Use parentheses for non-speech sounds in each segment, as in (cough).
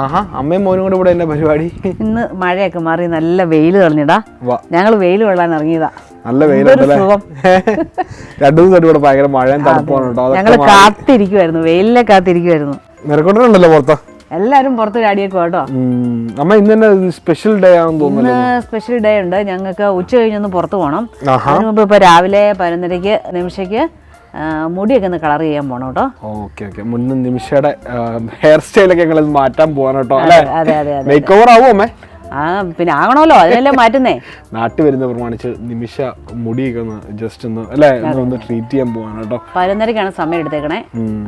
ആഹാ അമ്മയും മോനും കൂടെ ഇവിടെ എന്നെ പരിപാടി? ഇന്ന് മഴയൊക്കെ മാറി നല്ല വെയിൽ തെളിഞ്ഞിടാ. ഞങ്ങൾ വെയിൽ കൊള്ളാൻ ഇറങ്ങിയതാ. നല്ല വെയിലുണ്ടല്ലേ. (laughs) രണ്ടു ദിവസമായിട്ട് ഇവിടെ ഭയങ്കര മഴയും തണുപ്പാണ് കേട്ടോ ഞങ്ങൾ കാത്തിരിക്കുവായിരുന്നു. കാത്തിരിക്കുമായിരുന്നു വെയിലിലെ കാത്തിരിക്കുമായിരുന്നു നിരക്കൊണ്ടല്ലോ പുറത്ത്? എല്ലാരും പുറത്ത് ചാടിയേക്കും കേട്ടോ അമ്മ ഇന്ന് തന്നെ സ്പെഷ്യൽ ഡേ ആണെന്ന് തോന്നുന്നു സ്പെഷ്യൽ ഡേ ഉണ്ട്. ഞങ്ങൾക്ക് ഉച്ച കഴിഞ്ഞൊന്ന് പുറത്ത് പോകണം അതിന് മുമ്പ് ഇപ്പൊ രാവിലെ പതിനൊന്നരയ്ക്ക് നിമിഷയ്ക്ക് മുടിയൊക്കെ ഒന്ന് കളർ ചെയ്യാൻ പോണം കേട്ടോ. Okay okay. മുന്ന് നിമിഷയുടെ ഹെയർ സ്റ്റൈലൊക്കെ ഞങ്ങൾ മാറ്റാൻ പോവാണ് കേട്ടോ അതെ അതെ അതെ മേക്ക് ഓവർ ആവും അമ്മേ? ആ പിന്നെ ആകണമല്ലോ അതിനല്ലേ മാറ്റുന്നേ? നാട്ടിൽ വരുന്ന പ്രമാണിച്ച് നിമിഷ മുടിയൊക്കെ ഒന്ന് ജസ്റ്റ് ഒന്ന് അല്ലേ? ഒന്ന് ട്രീറ്റ് ചെയ്യാൻ പോവാണ് കേട്ടോ. പതിനൊന്നരക്കാണ് സമയം എടുത്തേക്കണേ.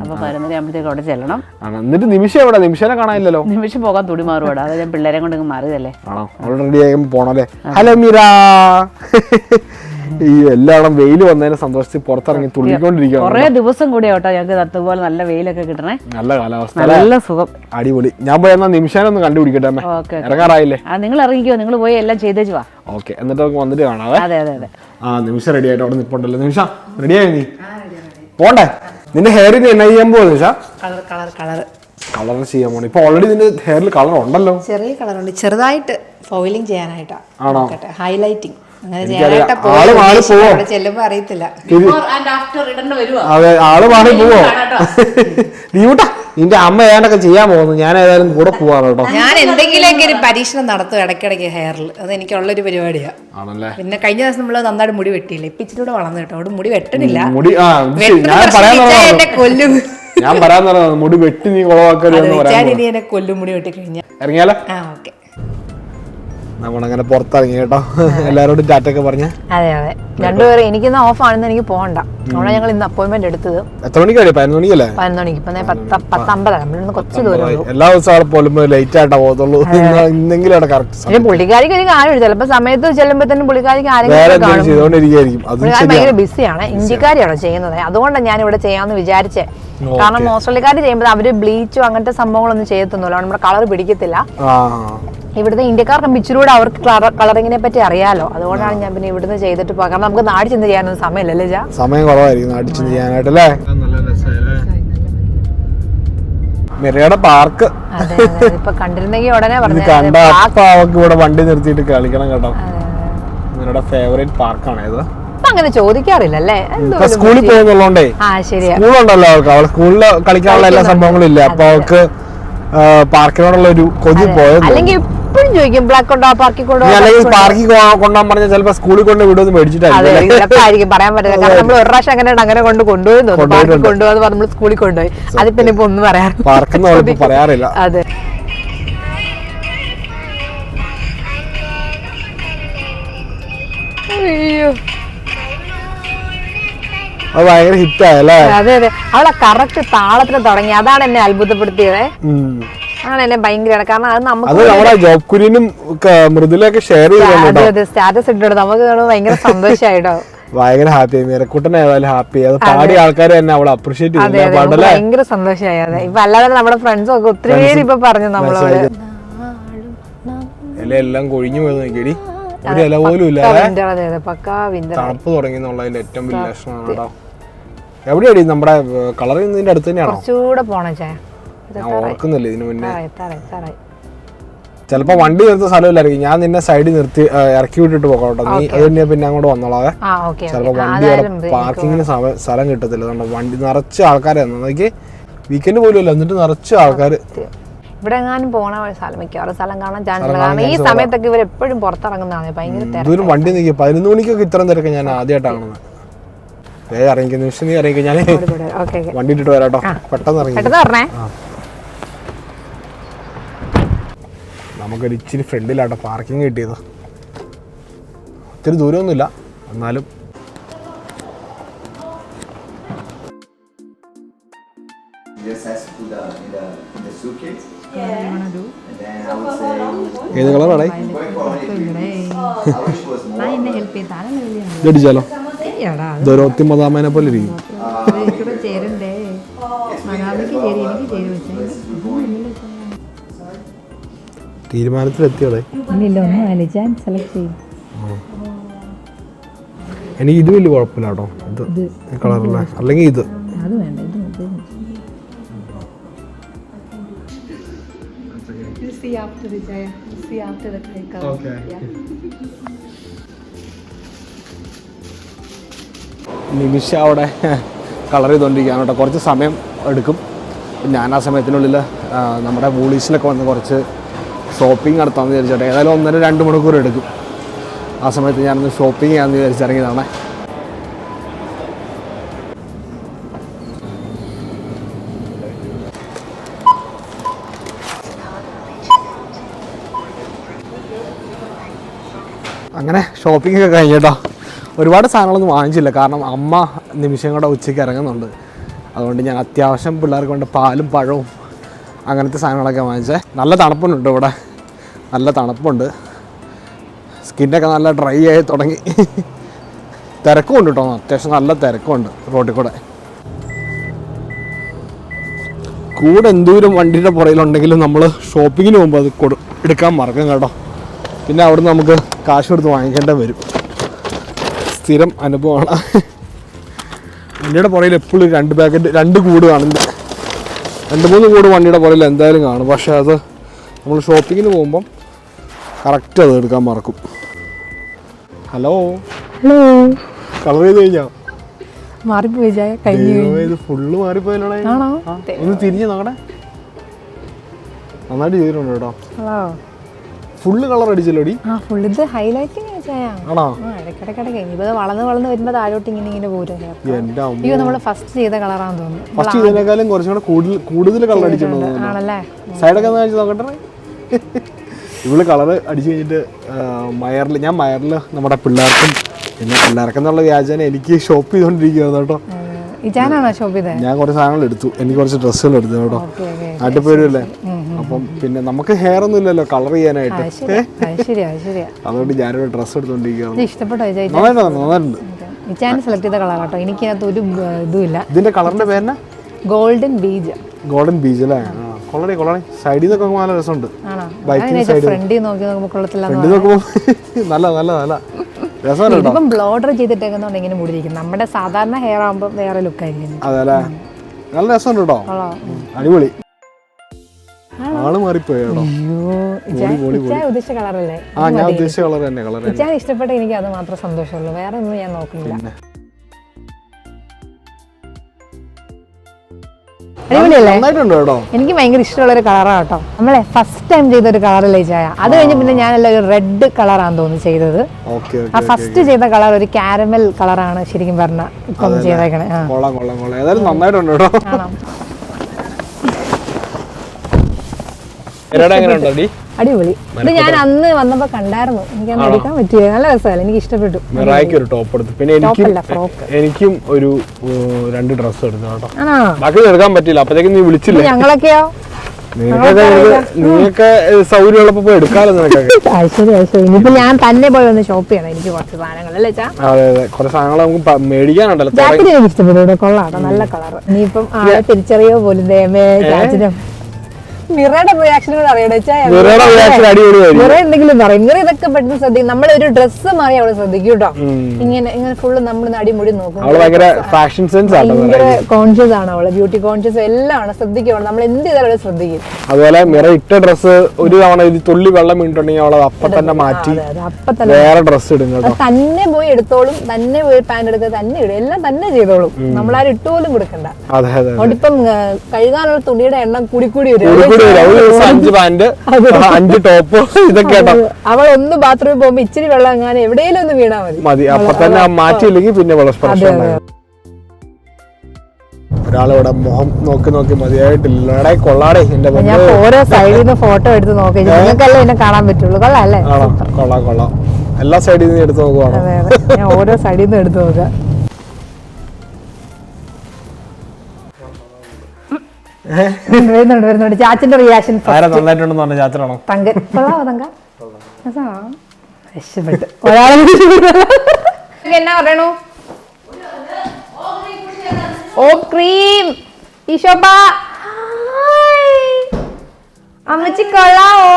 അപ്പൊ പതിനൊന്നര ആകുമ്പോഴത്തേക്ക് അവിടെ ചെല്ലണം. എന്നിട്ട് നിമിഷ എവിടെ? നിമിഷനെ കാണാനില്ലല്ലോ. നിമിഷം പോകാൻ തുടി മാറുവാടാ. അവിടെ അതായത് പിള്ളേരെ കൊണ്ട് മാറിയതല്ലേ. ആണോ? റെഡി ആയി പോണല്ലേ? ഹലോ മീര. ഈ എല്ലായിടം വെയിൽ വന്നതിനെ സന്തോഷിച്ച് പുറത്തിറങ്ങി തുള്ളിക്കൊണ്ടിരിക്കുകയാണ് കുറെ ദിവസം കൂടി ആവട്ടെ ഞങ്ങൾക്ക് അതുപോലെ നല്ല വെയിലൊക്കെ കിട്ടണേ. നല്ല കാലാവസ്ഥ നല്ല സുഖം. അടിപൊളി. ഞാൻ പോയി എന്നാ നിമിഷം ഒന്ന് കണ്ടുപിടിക്കട്ടെ ഇറങ്ങാറായില്ലേ? ആ നിങ്ങൾ ഇറങ്ങിക്കോ നിങ്ങൾ പോയി എല്ലാം ചെയ്തേച്ചു വാ. ഓക്കെ എന്നിട്ട് നമുക്ക് വന്നിട്ട് കാണാവേ അതെ? അതെ അതെ ആ നിമിഷം റെഡി ആയിട്ട് അവിടെ നിൽപ്പുണ്ടല്ലോ നിമിഷ ആയി നീ? പോണ്ടേ? നിന്റെ ഹെയറിന് എന്നാ ചെയ്യാൻ പോവാ Nimisha? Colour colour colour colour ചെയ്യാൻ പോണി ഇപ്പൊ ഓൾറെഡി നിന്റെ ഹെയറിൽ കളർ ഉണ്ടല്ലോ. ചെറിയ കളർ ഉണ്ട്. ചെറുതായിട്ട് ഫോയിലിംഗ് ചെയ്യാനായിട്ടാ. ആണോ? ഹൈലൈറ്റിംഗ് ആൾ മാറി പോവോ? ചെല്ലുമ്പോ അറിയത്തില്ല. അതെ ആൾ മാറി പോവോ? നീട്ടാ (laughs) നിന്റെ അമ്മ ഏതാണ്ടൊക്കെ ചെയ്യാൻ പോകുന്നു. ഞാൻ ഏതായാലും കൂടെ പോവാണ് കേട്ടോ. ഞാൻ എന്തെങ്കിലുമൊക്കെ ഒരു പരീക്ഷണം നടത്തും ഇടയ്ക്കിടയ്ക്ക് ഹെയറിൽ. അത് എനിക്കുള്ളൊരു പരിപാടിയാ. ആണല്ലേ? പിന്നെ കഴിഞ്ഞ ദിവസം നമ്മൾ നന്നായിട്ട് മുടി വെട്ടിയില്ല? ഇപ്പിച്ചിലൂടെ വളർന്നു കേട്ടോ. അവിടെ മുടി വെട്ടണില്ല. മുടി ഞാൻ പറയാൻ. കൊല്ലും. ഞാൻ പറയാൻ മുടി വെട്ടി നീ കുളവാക്കരുത് എന്നെ കൊല്ലും മുടി വെട്ടി കഴിഞ്ഞാൽ ഇറങ്ങിയാലോ? ആ ഓക്കെ. നമ്മളങ്ങനെ പുറത്തിറങ്ങി കേട്ടോ. എല്ലാരോടും ടാറ്റൊക്കെ പറഞ്ഞ. അതെ അതെ. രണ്ടുപേരും എനിക്കിന്ന് ഓഫ് ആണെന്ന് എനിക്ക് പോകണ്ട. അവിടെ ഞങ്ങൾ ഇന്ന് അപ്പോയിന്റ്മെന്റ് എടുത്തത്. എത്ര മണിക്കാണ് പതിനൊന്ന് മണിക്കല്ലേ? പതിനൊന്ന് മണിക്ക്. ഇപ്പൊ പത്തമ്പതാണ് നമ്മളിന്ന് കുറച്ച് ദൂരം എല്ലാ ദിവസവും അവിടെ പോലും ലേറ്റ് ആയിട്ടാ പോകത്തുള്ളൂ. ഇന്ന് ഇന്നെങ്കിലും അവിടെ കറക്റ്റ് പുള്ളിക്കാരിക്ക് ഒരു കാര്യം ചിലപ്പോ സമയത്ത് ചെല്ലുമ്പോഴത്തേനും പുള്ളിക്കാരിക്ക് ആരെങ്കിലും ഭയങ്കര ബിസിയാണ് ഇന്ത്യക്കാരിയാണോ ചെയ്യുന്നത്. അതുകൊണ്ടാണ് ഞാൻ ഇവിടെ ചെയ്യാമെന്ന് വിചാരിച്ചേ കാരണം ഓസ്ട്രേലിയക്കാർ ചെയ്യുമ്പോൾ അവർ ബ്ലീച്ചോ അങ്ങനത്തെ സംഭവങ്ങളൊന്നും ചെയ്യത്തൊന്നുമില്ല. നമ്മുടെ കളർ പിടിക്കത്തില്ല. ഇവിടുത്തെ ഇന്ത്യക്കാരുടെ മിച്ചിലൂടെ അവർക്ക് കളറിങ്ങിനെ പറ്റി അറിയാലോ. അതുകൊണ്ടാണ് ഞാൻ പിന്നെ ഇവിടുന്ന് ചെയ്തിട്ട് പോകാം. കാരണം നമുക്ക് നാടി ചിന്ത ചെയ്യാനൊന്നും സമയമില്ലല്ലേ ജാ? സമയം കുറവായിരിക്കും അടിച്ചു ചെയ്യാനായിട്ടല്ലേ? മിറയുടെ പാർക്ക്. അതെ അതെ ഇപ്പൊ കണ്ടിരുന്നെങ്കിൽ ഉടനെ പറഞ്ഞു കണ്ട അപ്പ ഇവിടെ വണ്ടി നിർത്തിയിട്ട് കളിക്കണം കേട്ടോ. മിറയുടെ ഫേവറേറ്റ് പാർക്കാണ് ഇത്. ഇപ്പൊ അങ്ങനെ ചോദിക്കാറില്ല അല്ലേ സ്കൂളിൽ പോകുന്നുള്ളതുകൊണ്ടേ സ്കൂളുണ്ടല്ലോ അവൾക്ക്. അവൾ സ്കൂളിൽ കളിക്കാനുള്ള എല്ലാ സംഭവങ്ങളും ഇല്ല അപ്പൊ അവൾക്ക് പാർക്കിനോടുള്ള ഒരു കൊതി പോയത് അല്ലെങ്കിൽ എപ്പോഴും ചോദിക്കും ബ്ലാക്ക് കൊണ്ടോ പാർക്കിൽ കൊണ്ടോ അല്ലെങ്കിൽ പാർക്കിൽ കൊണ്ടുപോകാൻ പറഞ്ഞാൽ ചിലപ്പോ സ്കൂളിൽ കൊണ്ട് വിടുമെന്ന് മേടിച്ചിട്ടായിരിക്കും പറയാൻ പറ്റില്ല കാരണം നമ്മൾ ഒരു പ്രാവശ്യം അങ്ങനെ അങ്ങനെ കൊണ്ട് കൊണ്ടുപോയി പാർക്കിൽ. കൊണ്ടുപോകാതെ നമ്മൾ സ്കൂളിൽ കൊണ്ടുപോയി. അതിൽ പിന്നെ ഇപ്പൊ ഒന്നും പറയാൻ പാർക്കെന്ന് പറയാറില്ല. അതെ. അയ്യോ. അത് ഭയങ്കര ഹിറ്റായല്ലേ അതെ അതെ. അവളെ കറക്റ്റ് താളത്തിന് തുടങ്ങി. അതാണ് എന്നെ അത്ഭുതപ്പെടുത്തിയത്. എന്നെ ഭയങ്കരമാണ് കാരണം അത് നമുക്ക് ജോബ് കുര്യനും മൃദുലൊക്കെ ഷെയർ ചെയ്തു സ്റ്റാറ്റസ് ഇട്ടിട്ട് നമുക്ക് കാണുമ്പോൾ ഭയങ്കര സന്തോഷമായിട്ടോ ഭയങ്കര ഹാപ്പി മിറക്കുട്ടൻ ഏതായാലും ഹാപ്പി അത് പാടിയ ആൾക്കാർ തന്നെ അവളെ അപ്രീഷിയേറ്റ് ഭയങ്കര സന്തോഷമായി അതെ. ഇപ്പൊ അല്ലാതെ നമ്മുടെ ഫ്രണ്ട്സും ഒക്കെ ഒത്തിരി പേര് ഇപ്പൊ പറഞ്ഞു നമ്മളോട്. എല്ലാം കൊഴിഞ്ഞു പോയത് നോക്കിയടി. ഒരു ഇല പോലും ഇല്ല വിന്റർ അതെ അതെ. തണുപ്പ് തുടങ്ങി എന്നുള്ളതിന്റെ ഏറ്റവും വലിയ ലക്ഷണമാണ് കേട്ടോ എവിടെയാടി? നമ്മുടെ കളർ ഇതിന്റെ അടുത്ത് തന്നെയാണോ? കുറച്ചുകൂടെ പോണേ ചേ ഞാൻ ഓർക്കുന്നില്ല ഇതിനു മുന്നേ. ചിലപ്പോ വണ്ടി നിർത്തുന്ന സ്ഥലമില്ലായിരിക്കും. ഞാൻ നിന്നെ സൈഡിൽ നിർത്തി ഇറക്കി വിട്ടിട്ട് പോകട്ടോ നീ അത് തന്നെ പിന്നെ അങ്ങോട്ട് വന്നോളാവേ. ഓക്കെ ചിലപ്പോ വണ്ടി പാർക്കിങ്ങിന് സ്ഥലം കിട്ടത്തില്ല. അതുകൊണ്ട് വണ്ടി നിറച്ച് ആൾക്കാരെ നോക്കി വീക്കെൻഡ് പോലും ഇല്ല എന്നിട്ട് നിറച്ച് ആൾക്കാർ ഇവിടെ എങ്ങാനും പോണ സ്ഥലം മിക്കവാറും സ്ഥലം കാണാൻ ചാൻസ് ഉള്ള കാരണം ഈ സമയത്തൊക്കെ ഇവർ എപ്പോഴും പുറത്തിറങ്ങുന്നതാണ്. ഭയങ്കര വണ്ടി നിൽക്കുക പതിനൊന്ന് മണിക്കൊക്കെ ഇത്രയും തിരക്ക് ഞാൻ ആദ്യമായിട്ടാണ് ഇറങ്ങിക്കുന്ന നിമിഷം നീ ഇറങ്ങിക്കാൻ വണ്ടി ഇട്ടിട്ട് വരാട്ടോ പെട്ടെന്ന് ഇറങ്ങി. പെട്ടെന്ന് പറഞ്ഞേ നമുക്കൊരു ഇച്ചിരി ഫ്രണ്ടിലാണ് പാർക്കിംഗ് കിട്ടിയത്. ഒത്തിരി ദൂരമൊന്നുമില്ല എന്നാലും. ഏത് കളറാണേ ഇതടിച്ചാലോ ദൂരത്തിമതാമേനെ പോലെ ഇരിക്കും. ചേരണ്ടേ? മനാലിക്ക് ചേരി എനിക്ക് ചേരി ചെയ്യും എനിക്ക് ഇത് വലിയ കുഴപ്പമില്ല കേട്ടോ. ഇത് കളറല്ലേ അല്ലെങ്കിൽ ഇത്. see after. See after the. Okay. Yeah. നിമിഷ അവിടെ കളർ ചെയ്തുകൊണ്ടിരിക്കുകയാണ് കേട്ടോ. കുറച്ച് സമയം എടുക്കും. ഞാൻ ആ സമയത്തിനുള്ളിൽ നമ്മുടെ വൂളീസിലൊക്കെ വന്ന് കുറച്ച് ഷോപ്പിംഗ് നടത്താമെന്ന് വിചാരിച്ചോട്ടെ ഏതായാലും ഒന്നര രണ്ട് മണിക്കൂർ എടുക്കും. ആ സമയത്ത് ഞാനൊന്ന് ഷോപ്പിംഗ് ചെയ്യാമെന്ന് വിചാരിച്ചിറങ്ങിയതാണ് അങ്ങനെ ഷോപ്പിംഗ് ഒക്കെ കഴിഞ്ഞു കേട്ടോ ഒരുപാട് സാധനങ്ങളൊന്നും വാങ്ങിച്ചില്ല. കാരണം അമ്മ നിമിഷം കൂടെ ഉച്ചയ്ക്ക് ഇറങ്ങുന്നുണ്ട്. അതുകൊണ്ട് ഞാൻ അത്യാവശ്യം പിള്ളേർക്ക് കൊണ്ട് പാലും പഴവും അങ്ങനത്തെ സാധനങ്ങളൊക്കെ വാങ്ങിച്ചേ. നല്ല തണുപ്പുണ്ട് ഇവിടെ. നല്ല തണുപ്പുണ്ട്. സ്കിന്നൊക്കെ നല്ല ഡ്രൈ ആയി തുടങ്ങി. തിരക്കുമുണ്ട് കേട്ടോ. അത്യാവശ്യം നല്ല തിരക്കുമുണ്ട് റോഡിൽ കൂടെ. കൂടെ എന്തോരം വണ്ടിയുടെ പുറയിലുണ്ടെങ്കിലും നമ്മൾ ഷോപ്പിങ്ങിന് പോകുമ്പോൾ അത് കൊടു എടുക്കാൻ മറക്കും കേട്ടോ. പിന്നെ അവിടുന്ന് നമുക്ക് കാശ് കൊടുത്ത് വാങ്ങിക്കേണ്ട വരും. സ്ഥിരം അനുഭവമാണ്. വണ്ടിയുടെ പുറയിൽ എപ്പോഴും രണ്ട് പാക്കറ്റ് രണ്ട് കൂട് കാണുന്നുണ്ട്. രണ്ട് മൂന്ന് കൂട് വണ്ടിയുടെ പുറയിൽ എന്തായാലും കാണും. പക്ഷേ അത് നമ്മൾ ഷോപ്പിങ്ങിന് പോകുമ്പം കറക്റ്റ് അത് എടുക്കാൻ മറക്കും. ഹലോ ഹലോ കളർ ചെയ്ത് കഴിഞ്ഞാ? മാറിപ്പോയി വിജയ കഴിഞ്ഞു ദൈവമേ, ഇത് ഫുള്ള് മാറിപ്പോയല്ലോടെ ആണോ? ഒന്ന് തിരിഞ്ഞ് നോക്കണേ. നന്നായിട്ട് ചെയ്തിട്ടുണ്ട് കേട്ടോ. ഫുള്ള് കളർ അടിച്ചല്ലോടി? ആ ഫുൾ ഇത് ഹൈലൈറ്റിങ് ആണോ? വളർന്ന് വളർന്ന് താഴോട്ട് ഇങ്ങനെ ഇങ്ങനെ പോരും. നമ്മൾ ഫസ്റ്റ് ചെയ്ത കളറാന്ന് തോന്നുന്നു. ഫസ്റ്റ് ചെയ്തതിനേക്കാളും കുറച്ചും കൂടെ കൂടുതൽ കൂടുതൽ കളർ അടിച്ചിട്ടുണ്ടോ ആണല്ലേ? സൈഡൊക്കെ നോക്കട്ടെ? ഇവൾ കളർ അടിച്ചു കഴിഞ്ഞിട്ട് മയറിൽ ഞാൻ മയറിൽ നമ്മുടെ പിള്ളേർക്കും പിന്നെ പിള്ളേർക്കെന്നുള്ള വ്യാജന എനിക്ക് ഷോപ്പ് ചെയ്തുകൊണ്ടിരിക്കുകയാണ് കേട്ടോ. ഇജാനാണോ ഞാൻ കുറച്ച് സാധനങ്ങൾ എടുത്തു. എനിക്ക് കുറച്ച് ഡ്രസ്സുകൾ എടുത്തു കേട്ടോ. ഓക്കെ അപ്പം പിന്നെ നമുക്ക് ഹെയർ ഒന്നും ഇല്ലല്ലോ കളർ ചെയ്യാനായിട്ട്. അതുകൊണ്ട് ഞാനൊരു ഡ്രസ്സ് എടുത്തോണ്ടിരിക്കുകയാണ്. ഇഷ്ടപ്പെട്ടോ നന്നായിട്ടുണ്ട് സെലക്ട് ചെയ്ത ഒരു ഇതുമില്ല. ഇതിന്റെ കളറിന്റെ പേരെന്നാ ഗോൾഡൻ ബീജ് ഗോൾഡൻ ബീജ് അല്ലേ? കൊള്ളടി കൊള്ളടി. സൈഡിൽ നിന്നൊക്കെ നല്ല രസമുണ്ട്. ബൈക്കിന്റെ ഫ്രണ്ടിൽ നോക്കി നോക്കുമ്പോൾ കൊള്ളത്തില്ല ഫ്രണ്ടിൽ നോക്കുമ്പോൾ നല്ല നല്ല നല്ല. ഇതിപ്പം ബ്ലോഡർ ചെയ്തിട്ടേക്കുന്നതുകൊണ്ട് ഇങ്ങനെ മൂടിയിരിക്കും നമ്മുടെ സാധാരണ ഹെയർ ആകുമ്പോൾ വേറെ ലുക്ക് ആയിരിക്കും. അതെ അല്ലേ നല്ല രസമുണ്ട് കേട്ടോ. അടിപൊളി. ആൾ മാറിപ്പോയി ഉദ്ദേശിച്ച കളറല്ലേ ആ ഞാൻ ഉദ്ദേശിച്ച കളർ തന്നെ കളർ ഇഷ്ടപ്പെട്ട എനിക്ക് അത് മാത്രം സന്തോഷമുള്ളൂ. വേറെ ഒന്നും ഞാൻ നോക്കുന്നില്ല. അടിപൊളിയല്ലേ? നന്നായിട്ടുണ്ട് കേട്ടോ. എനിക്ക് ഭയങ്കര ഇഷ്ടമുള്ള ഒരു കളറാണ് കേട്ടോ. നമ്മളെ ഫസ്റ്റ് ടൈം ചെയ്ത ഒരു കളറല്ലേ ചായ അത് കഴിഞ്ഞ് പിന്നെ ഞാൻ ഞാനല്ല ഒരു റെഡ് കളറാണ് തോന്നുന്നു ചെയ്തത്. ഓക്കെ ആ ഫസ്റ്റ് ചെയ്ത കളർ ഒരു കാരമൽ കളറാണ് ശരിക്കും പറഞ്ഞ ഇപ്പം ചെയ്തേക്കണേ. കൊള്ളാം കൊള്ളാം കൊള്ളാം. ഏതായാലും നന്നായിട്ടുണ്ട് കേട്ടോ. എങ്ങനെ ഉണ്ടോ ഡി അടിപൊളി. ഇത് ഞാൻ അന്ന് വന്നപ്പോ കണ്ടായിരുന്നു. എനിക്ക് അന്ന് എടുക്കാൻ പറ്റിയത് നല്ല രസമല്ല എനിക്ക് ഇഷ്ടപ്പെട്ടു. മിറായിക്ക് ഒരു ടോപ്പ് എടുത്തു. പിന്നെ എനിക്കും എനിക്കും ഒരു രണ്ട് ഡ്രസ്സ് എടുത്തു കേട്ടോ. ബാക്കി എടുക്കാൻ പറ്റില്ല അപ്പത്തേക്കും നീ വിളിച്ചില്ല? ഞങ്ങളൊക്കെയോ? നീയൊക്കെ സൗകര്യം ഉള്ളപ്പോ പോയി എടുക്കാമല്ലോ നിനക്കൊക്കെ. (laughs) ഇനിയിപ്പോ ഞാൻ തന്നെ പോയി ഒന്ന് ഷോപ്പ് ചെയ്യണം. എനിക്ക് കുറച്ച് സാധനങ്ങൾ അല്ലേ അതെ അതെ. കുറച്ച് സാധനങ്ങൾ നമുക്ക് മേടിക്കാനുണ്ടല്ലോ. ജാക്കറ്റ് എനിക്ക് ഇഷ്ടപ്പെട്ടു. കൊള്ളാട്ടോ നല്ല കളർ ഇനിയിപ്പം ഇപ്പം തിരിച്ചറിയോ പോലും ദേമേ ചാച്ചിനും. മിറയുടെ റിയാക്ഷൻ കൂടെ അറിയണേ. എന്തെങ്കിലും പറയും. മിറ ഇതൊക്കെ പെട്ടെന്ന് ശ്രദ്ധിക്കും. നമ്മൾ ഒരു ഡ്രസ്സ് മാറി അവൾ ശ്രദ്ധിക്കും കേട്ടോ. ഇങ്ങനെ ഇങ്ങനെ ഫുള്ള് നമ്മൾ അടിമുടി നോക്കും. ഫാഷൻ സെൻസ് ഭയങ്കര കോൺഷ്യസ് ആണ് അവൾ. ബ്യൂട്ടി കോൺഷ്യസ് എല്ലാം ആണ്. ശ്രദ്ധിക്കും നമ്മൾ എന്ത് ചെയ്താലും അവളെ ശ്രദ്ധിക്കും. അതുപോലെ മിറ ഇട്ട ഡ്രസ്സ് ഒരു തവണ ഇത് തുള്ളി വെള്ളം വീണിട്ടുണ്ടെങ്കിൽ അവളെ അപ്പൊ തന്നെ മാറ്റി വേറെ ഡ്രസ്സ് ഇടും കേട്ടോ. തന്നെ പോയി എടുത്തോളും. തന്നെ പോയി പാന്റ് എടുക്കുക തന്നെ ഇടും. എല്ലാം തന്നെ ചെയ്തോളും. നമ്മളാരും ഇട്ടുപോലും കൊടുക്കണ്ട. അതെ അതെ അതുകൊണ്ടിപ്പം കഴുകാനുള്ള തുണിയുടെ എണ്ണം കൂടി കൂടി വരും. കൂടി വരും. അഞ്ച് പാന്റ് അഞ്ച് ടോപ്പ് ഇതൊക്കെ അവൾ ഒന്ന് ബാത്റൂമിൽ പോകുമ്പോ ഇച്ചിരി വെള്ളം അങ്ങനെ എവിടെയെങ്കിലും ഒന്ന് വീണാ മതി. മതി. അപ്പൊ തന്നെ മാറ്റിയില്ലെങ്കിൽ പിന്നെ വെള്ളം ഒരാളിവിടെ മുഖം നോക്കി നോക്കി മതിയായിട്ടില്ല എടേ കൊള്ളാടേ എന്റെ ഞാൻ ഓരോ സൈഡിൽ നിന്ന് ഫോട്ടോ എടുത്ത് നോക്കി. നിങ്ങൾക്കല്ലേ എന്നെ കാണാൻ പറ്റുള്ളൂ. കൊള്ളാം അല്ലേ? കൊള്ളാം കൊള്ളാം. എല്ലാ സൈഡിൽ നിന്ന് എടുത്ത് നോക്കുവാണ്? ഞാൻ ഓരോ സൈഡിൽ നിന്ന് എടുത്ത് നോക്കാം വരുന്നുണ്ട് വരുന്നുണ്ട്. ചാച്ചിന്റെ റിയാക്ഷൻ തങ്ക കൊള്ളാവോ തങ്ക? രക്ഷപ്പെട്ടു. (laughs) ഒരാളെ രക്ഷപ്പെട്ടല്ലോ. നിങ്ങൾക്ക് എന്നാ പറയണു? ഓ ക്രീം. ഈശോപ്പ. അമ്മച്ചി കൊള്ളാവോ?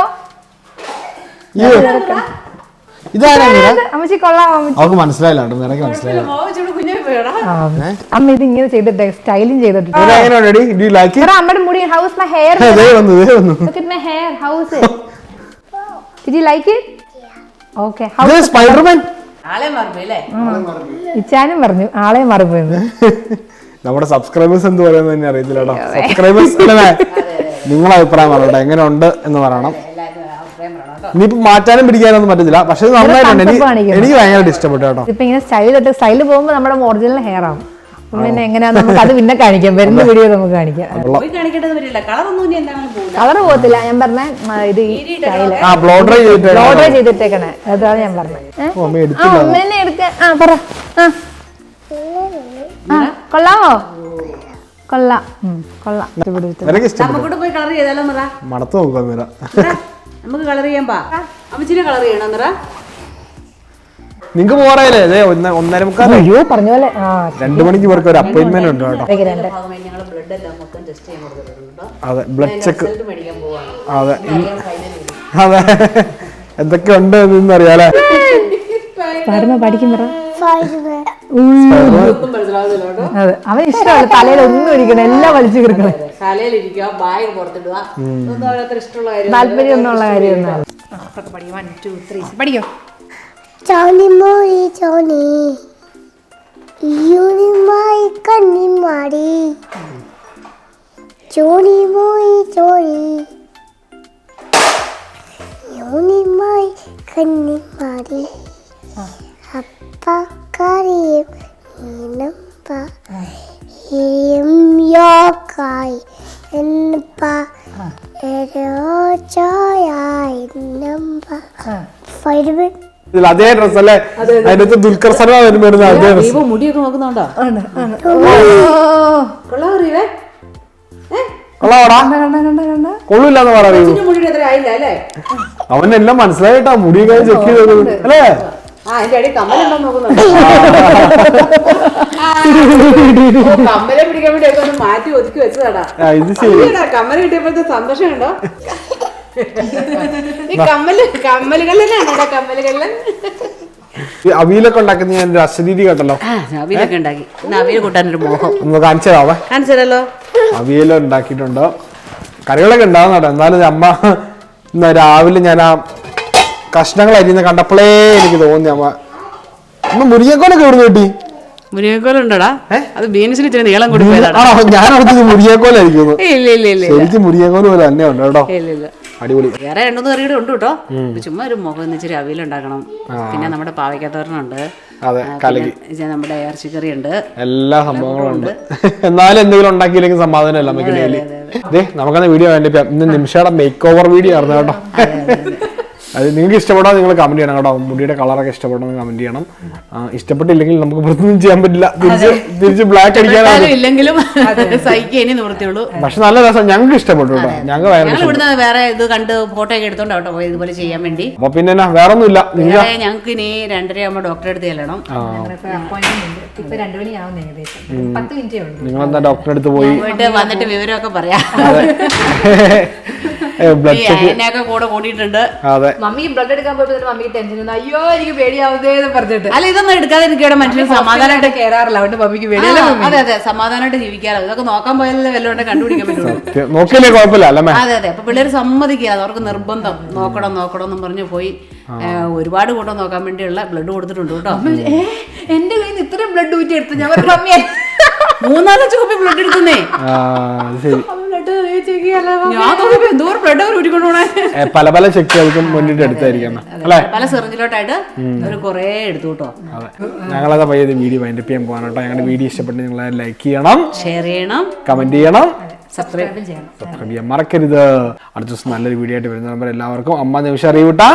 ഇതാരാ മീര? അമ്മച്ചി കൊള്ളാവോ അമ്മച്ചി. അവർക്ക് മനസ്സിലായില്ല കേട്ടോ മീരക്ക് മനസ്സിലായില്ല. ആ, അമ്മ ഇത് ഇങ്ങനെ ചെയ്തിട്ട് styling Meera did like it അമ്മയുടെ മുടി ഹൗസ് മൈ ഹെയർ ദേ വന്നു ദേ വന്നു. Did you like it okay Spiderman ആളെ ഇച്ചാനും പറഞ്ഞു ആളെ മാറിപ്പോയെന്ന് (laughs) നമ്മുടെ സബ്സ്ക്രൈബേഴ്സ് എന്ത് പറയുന്നത് തന്നെ അറിയത്തില്ല കേട്ടോ. സബ്സ്ക്രൈബേഴ്സ് അല്ലേ? നിങ്ങളെ അഭിപ്രായം പറയട്ടെ എങ്ങനെ ഉണ്ട് എന്ന് പറയണം. ഇനിയിപ്പോ മാറ്റാനും പിടിക്കാനൊന്നും പറ്റത്തില്ല. പക്ഷെ നന്നായിട്ടുണ്ട്. എനിക്ക് ഭയങ്കര. ഭയങ്കരമായിട്ട് ഇഷ്ടപ്പെട്ടു കേട്ടോ. ഇപ്പൊ ഇങ്ങനെ സ്റ്റൈൽ തൊട്ട് സ്റ്റൈൽ പോകുമ്പോൾ നമ്മുടെ ഒറിജിനൽ ഹെയർ ആണ്? പിന്നെ നമുക്ക് അത് പിന്നെ കാണിക്കാം. വരുന്ന വീഡിയോ നമുക്ക് കാണിക്കാം. കളർ പോകത്തില്ല. ഞാൻ പറഞ്ഞ ഇത് ഈ സ്റ്റൈൽ ആ ബ്ലോ ഡ്രൈ ചെയ്തിട്ട് ഓർഡർ ചെയ്തിട്ടേക്കണേ. അതാണ് ഞാൻ പറഞ്ഞത്. ആ അമ്മേനെ എടുക്ക. ആ പറ. ആ. ആ കൊള്ളാമോ കൊള്ളാം. കൊള്ളാം. ഇവിടെ എടുത്ത്. നമുക്കൂടെ പോയി കളർ ചെയ്താലോ മണത്ത് നോക്കുക മീര നമുക്ക് കളർ ചെയ്യാൻ പാ. അമ്മച്ചിനെ കളർ ചെയ്യണം നിറ നിങ്ങക്ക് ഒന്ന ഒന്നര മുക്കാൽ. അയ്യോ പറഞ്ഞ പോലെ. രണ്ടു മണിക്ക് ഇവർക്ക് ഒരു അപ്പോയിന്റ്മെന്റ് ഉണ്ട് കേട്ടോ. അതെ ബ്ലഡ് ചെക്ക് അതെ. അതെ. എന്തൊക്കെ ഉണ്ട് എന്നറിയാലേ പാടുമ്പോ പഠിക്കും പറ. അതെ. അവൻ ഇഷ്ടമല്ല തലയിൽ ഒന്നും ഇരിക്കണം എല്ലാം വലിച്ചു കിടക്കണം. തലയിലിരിക്കുക ബാഗ് പുറത്തിടുക. ഒന്നുള്ള കാര്യമൊന്നും പഠിക്കോ. യൂണിമായി കണ്ണിമാടി ജോണി മോയി ഇതിൽ അതേ ഡ്രസ് അല്ലേ? അതിനകത്ത് ദുൽഖർ സൽമാൻ വരുമ്പോ ഇടുന്ന അതേ ഡ്രസ് മുടിയൊക്കെ നോക്കുന്നുണ്ടോ? കൊള്ളാം അറിയേ കൊള്ളാടാ കൊള്ളൂലെന്ന് പറയൂ അവനെല്ലാം മനസ്സിലായിട്ടാ മുടിയൊക്കെ ചെക്ക് ചെയ്തത്. അല്ലേ? കമ്മലെ പിടിക്കാൻ വേണ്ടി മാറ്റി ഒതുക്കി വെച്ചതാടാ. കമ്മൽ കിട്ടിയപ്പോഴത്തെ സന്തോഷം ഉണ്ടോ അവിയലൊക്കെ ഉണ്ടാക്കുന്ന ഞാൻ ഒരു അശരീരി കേട്ടല്ലോ ആ അവിയലൊക്കെ ഉണ്ടാക്കി. അവിയൽ കൂട്ടാനൊരു മോഹം. ഒന്ന് കാണിച്ചു തരാവേ. കാണിച്ചതല്ലോ അവിയൽ ഉണ്ടാക്കിയിട്ടുണ്ട്. കറികളൊക്കെ ഉണ്ടാവും കേട്ടോ. എന്നാലും അമ്മ ഇന്ന് രാവിലെ ഞാൻ ആ കഷ്ണങ്ങൾ അരിയുന്ന കണ്ടപ്പോഴേ എനിക്ക് തോന്നി അമ്മ. അമ്മ മുരിങ്ങക്കോലൊക്കെ എവിടെ കിട്ടി? മുരിങ്ങക്കോലുണ്ടടാ അത് ബീൻസിന് ഇച്ചിരി നീളം കൂടി പോയതാടാ ആണോ ഞാൻ അടുത്ത് മുരിങ്ങക്കോലായിരിക്കുന്നു ഇല്ല ഇല്ല ഇല്ല. ശരിക്കും മുരിങ്ങക്കോൽ പോലെ തന്നെ ഉണ്ട് കേട്ടോ. ഇല്ല ഇല്ല. അടിപൊളി. വേറെ രണ്ടുമൂന്ന് കറിയുടെ ഉണ്ട് കേട്ടോ. ചുമ്മാ ഒരു മുഖം ഇച്ചിരി അവിയലുണ്ടാക്കണം പിന്നെ നമ്മുടെ പാവയ്ക്കാത്തവരനുണ്ട് നമ്മുടെ ഇറച്ചിക്കറി ഉണ്ട് എല്ലാ സംഭവങ്ങളും ഉണ്ട്. (laughs) എന്നാലും എന്തെങ്കിലും ഉണ്ടാക്കിയില്ലെങ്കിൽ സമാധാനമല്ല നമുക്ക് ഡെയിലി? ദേ നമുക്കന്ന് വീഡിയോ വേണ്ടി? ഇന്ന് നിമിഷയുടെ മേക്ക് ഓവർ വീഡിയോ ആയിരുന്നു കേട്ടോ. അത് നിങ്ങൾക്ക് ഇഷ്ടപ്പെടാൻ നിങ്ങൾ കമന്റ് ചെയ്യണം കേട്ടോ. മുടിയുടെ കളറൊക്കെ ഇഷ്ടപ്പെടണം കമന്റ് ചെയ്യണം. ഇഷ്ടപ്പെട്ടില്ലെങ്കിൽ നമുക്ക് പ്രതിനിധി ചെയ്യാൻ പറ്റില്ല. തിരിച്ച് തിരിച്ച് ബ്ലാക്ക് അടിക്കാനാണ് ഇല്ലെങ്കിലും നിവൃത്തിയുള്ളൂ. പക്ഷെ നല്ല രസം. ഞങ്ങൾക്ക് ഇഷ്ടപ്പെട്ടു കേട്ടോ. ഞങ്ങൾ ഇവിടുന്ന് വേറെ ഇത് കണ്ട് ഫോട്ടോ ഒക്കെ എടുത്തോണ്ട് കേട്ടോ പോയി ഇതുപോലെ ചെയ്യാൻ വേണ്ടി. അപ്പൊ പിന്നെ വേറെ ഒന്നുമില്ല ഞങ്ങൾക്ക് ഇനി രണ്ടര ആകുമ്പോ ഡോക്ടറെ അടുത്ത് ചെല്ലണം. അപ്പോയിന്റ്മെന്റ് ഇപ്പൊ രണ്ടു മണിയാവുന്ന ഏകദേശം. പത്ത് മിനിറ്റേ ഉള്ളൂ. നിങ്ങളെന്താ ഡോക്ടറെ അടുത്ത് പോയി? വന്നിട്ട് വിവരമൊക്കെ പറയാം. (laughs) ബ്ലഡ് ചെക്ക് അതിനൊക്കെ കൂടെ കൂടിയിട്ടുണ്ട്. അതെ. മമ്മി ബ്ലഡ് എടുക്കാൻ പോയപ്പോ മമ്മിക്ക് ടെൻഷൻ അയ്യോ എനിക്ക് പേടിയാവുന്നേന്ന് പറഞ്ഞിട്ട്. അല്ല ഇതൊന്നും എടുക്കാതെ എനിക്കിവിടെ മനുഷ്യന് സമാധാനമായിട്ട് കേറാറില്ല. അതുകൊണ്ട് മമ്മിക്ക് പേടിയല്ല അതെ അതെ. സമാധാനമായിട്ട് ജീവിക്കാറില്ല ഇതൊക്കെ നോക്കാൻ പോയാലേ വല്ലതുകൊണ്ട് കണ്ടുപിടിക്കാൻ പറ്റുള്ളൂ. നോക്കിയില്ലേ കുഴപ്പമില്ല അല്ലേ അതെ അതെ. അപ്പൊ പിള്ളേർ സമ്മതിക്കാതെ അവർക്ക് നിർബന്ധം. നോക്കണം നോക്കണം എന്നും പറഞ്ഞു പോയി. ഒരുപാട് കൂട്ടം നോക്കാൻ വേണ്ടിയുള്ള ബ്ലഡ് കൊടുത്തിട്ടുണ്ട് കേട്ടോ. എന്റെ കയ്യിൽ നിന്ന് ഇത്രയും ബ്ലഡ് ഊറ്റി എടുത്തു ഞാൻ മൂന്നാലഞ്ച് കുപ്പി ബ്ലഡ് എടുക്കുന്നേ ശരി. പല പല ശക്തികൾക്കും മുന്നിട്ട് എടുത്തായിരിക്കണം. അല്ലേ? പല സെറിഞ്ചിലോട്ടായിട്ട് ഒരു കുറേ എടുത്തു കേട്ടോ. അതെ. ഞങ്ങളത് പയ്യത് വീഡിയോ വൈൻഡപ്പ് ചെയ്യാൻ പോകാൻ കേട്ടോ. ഞങ്ങളുടെ വീഡിയോ ഇഷ്ടപ്പെട്ട് നിങ്ങൾ ലൈക്ക് ചെയ്യണം. ഷെയർ ചെയ്യണം. കമന്റ് ചെയ്യണം. സബ്സ്ക്രൈബ് ചെയ്യണം. സബ്സ്ക്രൈബ് ചെയ്യാൻ മറക്കരുത്. അടുത്ത ദിവസം നല്ലൊരു വീഡിയോ ആയിട്ട് വരുന്ന എല്ലാവർക്കും അമ്മ നിമിഷം അറിയൂട്ടാ.